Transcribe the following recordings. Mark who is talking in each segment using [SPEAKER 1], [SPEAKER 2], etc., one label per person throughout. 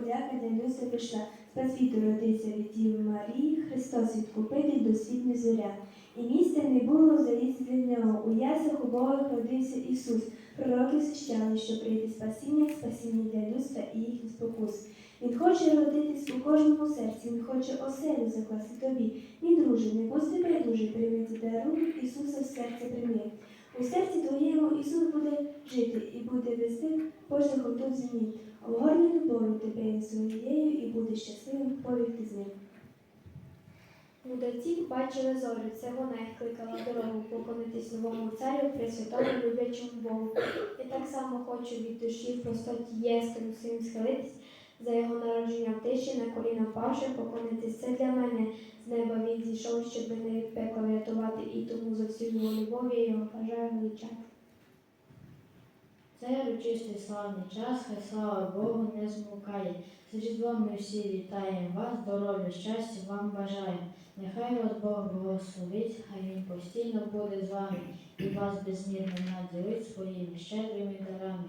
[SPEAKER 1] подяка для людства пішла. Спасвіту родився від Діви Марії, Христос відкупитель до світ зоря. І місця не було заліз для нього. У ясах убогих родився Ісус. Пророки свящали, що прийде спасіння, спасіння для людства і їхніх спокус. Він хоче родитись у кожному серці, він хоче оселю закласти тобі. Мій друже, не будь себе дуже прийми дарунок Ісуса в серце прийми. У серці твоєму Ісус буде жити і буде вести пошляхом тут землі. Обгорне любов'ю тебе він своєю і буде щасливим повірти з ним.
[SPEAKER 2] Мудреці бачили зорю, це вона їх кликала дорогу, поклонитись новому царю, пресвятому люблячому Богу. Я так само хочу від душі в простоті єстину своїм схилитись, за його народження в тиші, на коліна павши, поклонитись. Це для мене з неба він зійшов, щоб мене від пекла врятувати, і тому за всю його любов я його бажаю величати.
[SPEAKER 3] Це урочистий славний час, хай слава Богу не змукає. З Різдвом ми всі вітаємо вас, здоров'я, щастя вам бажаємо. Нехай вас Бог благословить, хай Він постійно буде з вами і вас безмірно наділить своїми щедрими дарами.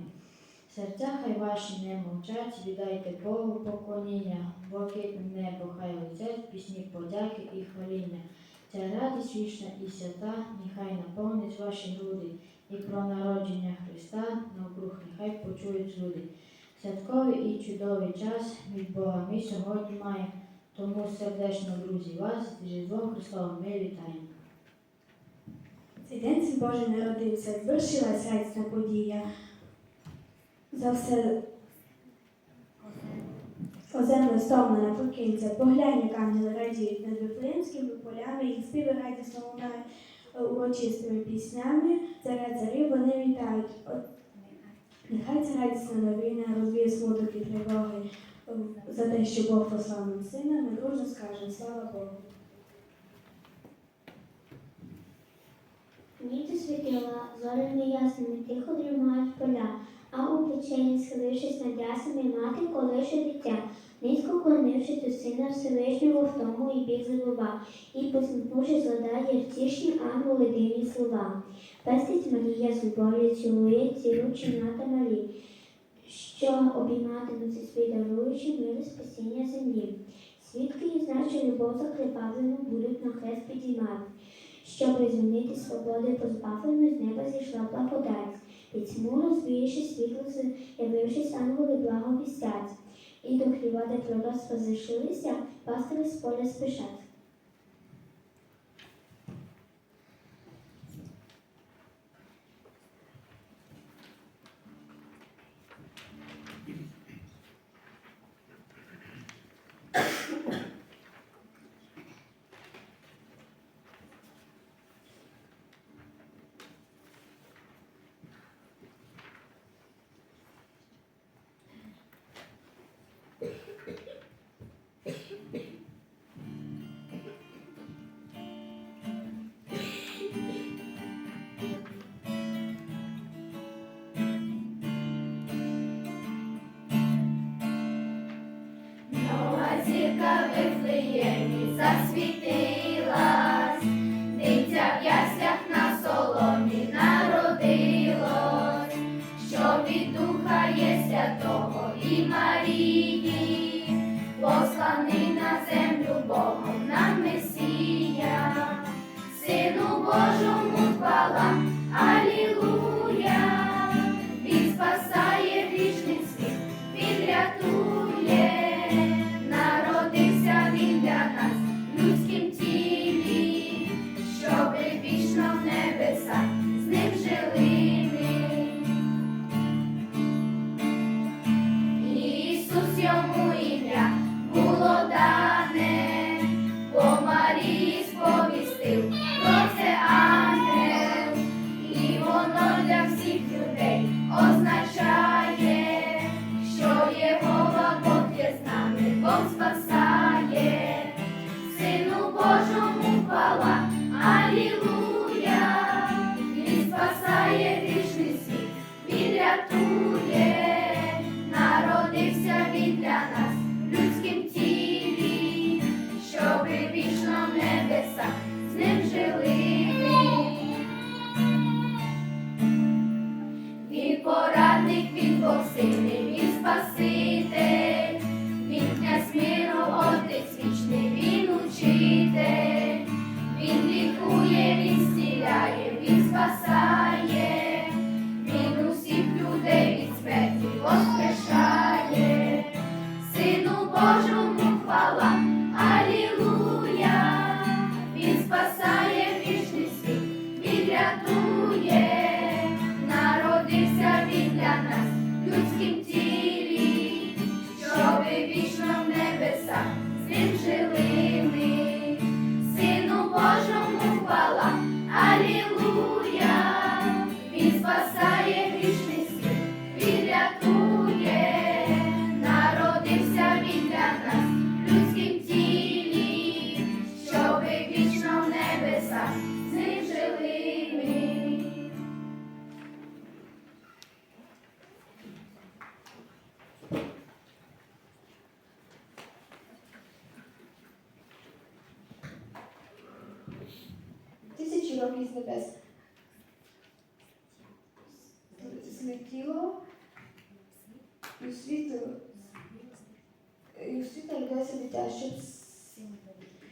[SPEAKER 3] Серця хай ваші не мовчать, віддайте Богу поклоніння, блакитне небо хай летять, пісні подяки і хваління. Ця радість вічна і свята, нехай наповнить ваші груди, і про народження Христа навкруг нехай почують люди. Святковий і чудовий час від Бога ми сьогодні маємо, тому сердечно, друзі, вас Різдвом Христовим ми вітаємо.
[SPEAKER 1] Цей день Божий народився, звершилась радісна подія. За все оземле стомлена покинця, поглянь, як ангели радіють над Вифлеємськими полями, їх співи радісно лунають е, урочистими піснями, царя царів вони вітають. От, Нехай ця радісна новина розвіє смуток і тривоги е, за те, що Бог послав нам сина, ми дружно скажемо слава Богу.
[SPEAKER 4] Ніч світила, зорями ясними тихо дрімають поля, а у печені, схилившись над ясами, мати колише дитя, низько клонившись до сина Всевишнього в тому і біг забува, і посміхнувшись згадає втішні ангели дивні слова. Пестить Марія з любов'ю цілує ці рученята малі, що обійматимуться свій даруючи миле спасіння землі. Свідки і значить любов закривавлену будуть на хрест підіймати. Щоб звільнити свободи позбавлену, з неба зійшла благодать. Під тьму розвіявши світло, явившись ангели благовістять. І до хліва, де пророцтва спозишилися, пастори з поля спішать.
[SPEAKER 5] Нова зірка спасає,
[SPEAKER 2] Тисячі з небес. Злетіло і у світу, і у світ народилося дитя, щоб,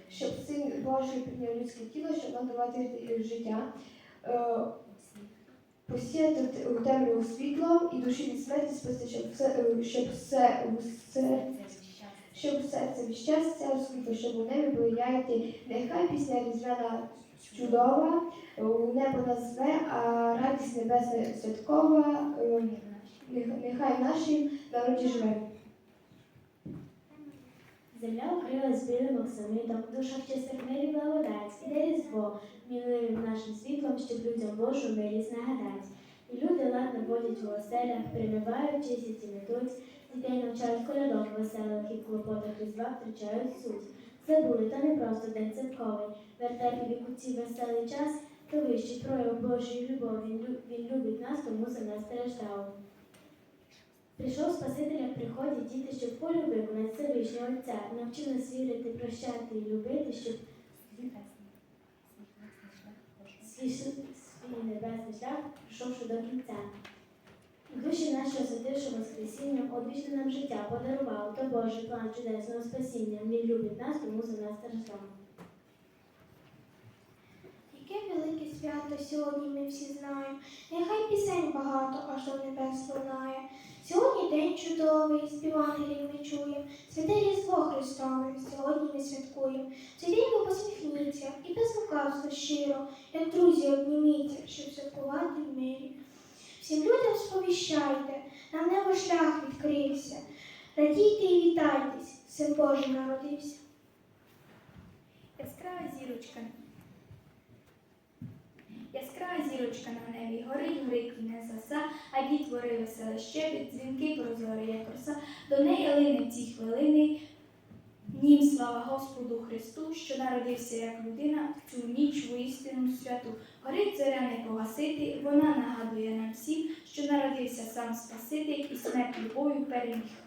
[SPEAKER 2] щоб син Божий прийняв людське тіло, щоб нам давати життя, е, посіяти у темряву світло і душі від смерті спасти, щоб все, е, щоб все, все щоб серце від щастя розквітло, щоб у небі були яйти. Нехай пісня різдвяна чудова, небо назве, а радість небесна святкова, е, нехай в нашім народі живе.
[SPEAKER 6] Земля укрилась білим оксамитом, в душах чистих мирі благодать, іде різдво, міливим нашим світлом, щоб людям Божу милість нагадать. І люди ладно водять у оселях, перемивають, чистять і метуть, дітей навчають колядок веселих і клопотах різдва втрачають суть. Забули, та не просто день святковий, вертепі вікуці веселий час, то вищий прояв Божої любові, він, любить нас, тому за нас страждав. Прийшов Спасителя в приході діти, щоб полюбив виконати Всевишнього Отця, навчив нас вірити, прощати і любити, щоб свій небесний шлях пройшовши до кінця. Душі наші освятивши Воскресінням, одвічне нам життя подарував, то Божий план чудесного спасіння. Він любить нас, тому за нас страждав.
[SPEAKER 7] Яке велике свято сьогодні ми всі знаємо. Нехай пісень багато аж до небес лунає. Сьогодні день чудовий, спів ангелів ми чуємо. Святе Різдво Христове, сьогодні ми святкуємо. Цей день ви посміхніться і без лукавства щиро, як друзі обніміться, щоб святкувати в мирі. Всім людям сповіщайте, нам небо шлях відкрився. Радійте і вітайтесь, син Божий народився.
[SPEAKER 5] Яскрава зірочка. Яскрава зірочка на небі, горить, горить і не заса, а дітвори веселе щебіт, дзвінки прозорі, як роса, до неї лине в ці хвилини. Нім слава Господу Христу, що народився як людина в цю ніч воістину святу. Горить зоря не погасити, вона нагадує нам всім, що народився сам Спаситель і смерть любов'ю переміг.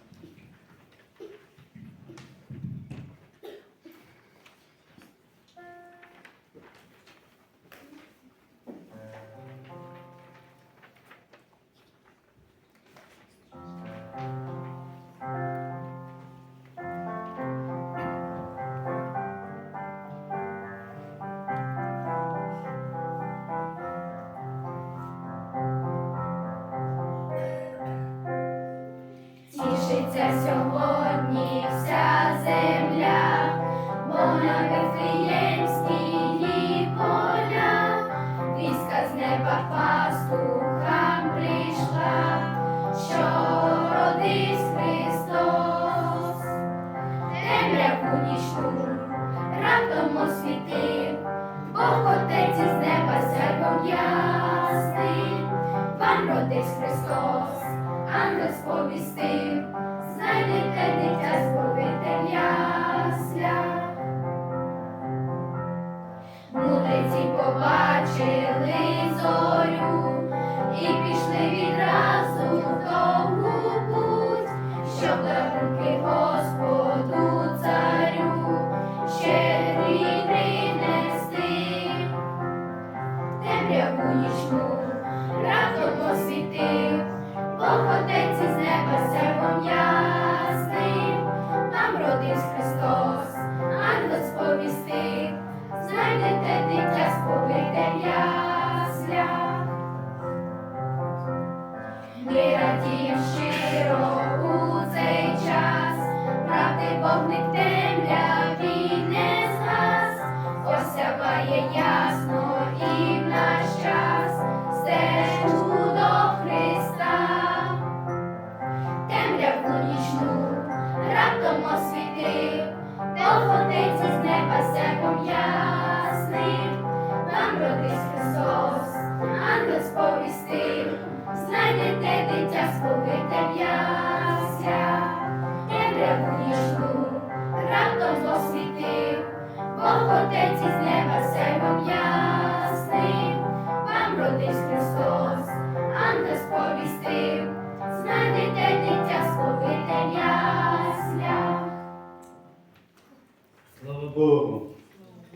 [SPEAKER 5] Сьогодні вся земля, бо на Вифлеємській поля, віска з неба пастухам прийшла, що родився Христос, темряву нічну раптом освітив, Бог Отець із неба сяйвом ясним, вам родився Христос ангел сповістив, Harika,